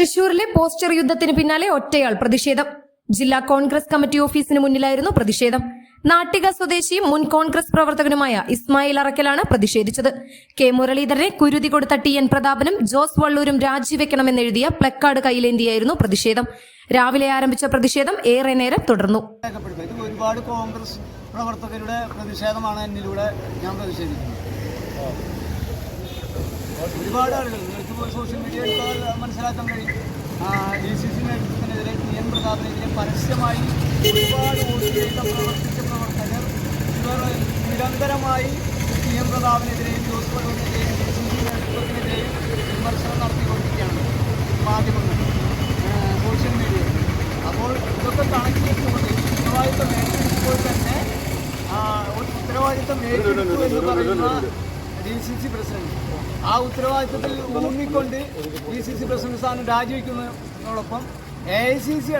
തൃശൂരിലെ പോസ്റ്റർ യുദ്ധത്തിന് പിന്നാലെ ഒറ്റയാൾ പ്രതിഷേധം. ജില്ലാ കോൺഗ്രസ് കമ്മിറ്റി ഓഫീസിന് മുന്നിലായിരുന്നു പ്രതിഷേധം. നാട്ടിക സ്വദേശിയും മുൻ കോൺഗ്രസ് പ്രവർത്തകനുമായ ഇസ്മായിൽ അറക്കലാണ് പ്രതിഷേധിച്ചത്. കെ മുരളീധരനെ കുരുതി കൊടുത്ത ടി എൻ പ്രതാപനും ജോസ് വള്ളൂരും രാജിവെക്കണമെന്നെഴുതിയ പ്ലക്കാർഡ് കയ്യിലേന്തിയായിരുന്നു പ്രതിഷേധം. രാവിലെ ആരംഭിച്ച പ്രതിഷേധം ഏറെ നേരം തുടർന്നു. ഒരുപാട് കോൺഗ്രസ് പ്രവർത്തകരുടെ പ്രതിഷേധമാണ് എന്നിലൂടെ ഞാൻ പ്രതിഷേധിക്കുന്നത് ഒരുപാട് ആളുകൾ ഇപ്പോൾ സോഷ്യൽ മീഡിയയിൽ മനസ്സിലാക്കാൻ കഴിയും. ഡി സി സി നേതൃത്വത്തിനെതിരെ ടി എൻ പ്രതാപിനെതിരെ പരസ്യമായി ഒരുപാട് വോട്ട് ചെയ്ത പ്രവർത്തിച്ച പ്രവർത്തകർ ഇവർ നിരന്തരമായി ടി എൻ പ്രതാപിനെതിരെയും ജോസ് പള്ളൂരിനെതിരെയും ഡി സി സി നേതൃത്വത്തിനെതിരെയും വിമർശനം നടത്തിക്കൊണ്ടിരിക്കുകയാണ് മാധ്യമങ്ങൾ സോഷ്യൽ മീഡിയ അപ്പോൾ ഇതൊക്കെ കണക്കിലെടുത്തുകൊണ്ട് ഉത്തരവാദിത്തം ഏറ്റെടുക്കുമ്പോൾ തന്നെ ഉത്തരവാദിത്തം ഏറ്റെടുത്തു എന്ന് പറയുന്ന ഡി സി സി പ്രസിഡന്റ് ആ ഉത്തരവാദിത്തത്തിൽ ഊന്നിക്കൊണ്ട് ഡി സി സി പ്രസിഡന്റ് സ്ഥാനം രാജിവെക്കുന്നതോടൊപ്പം എ ഐ സി സി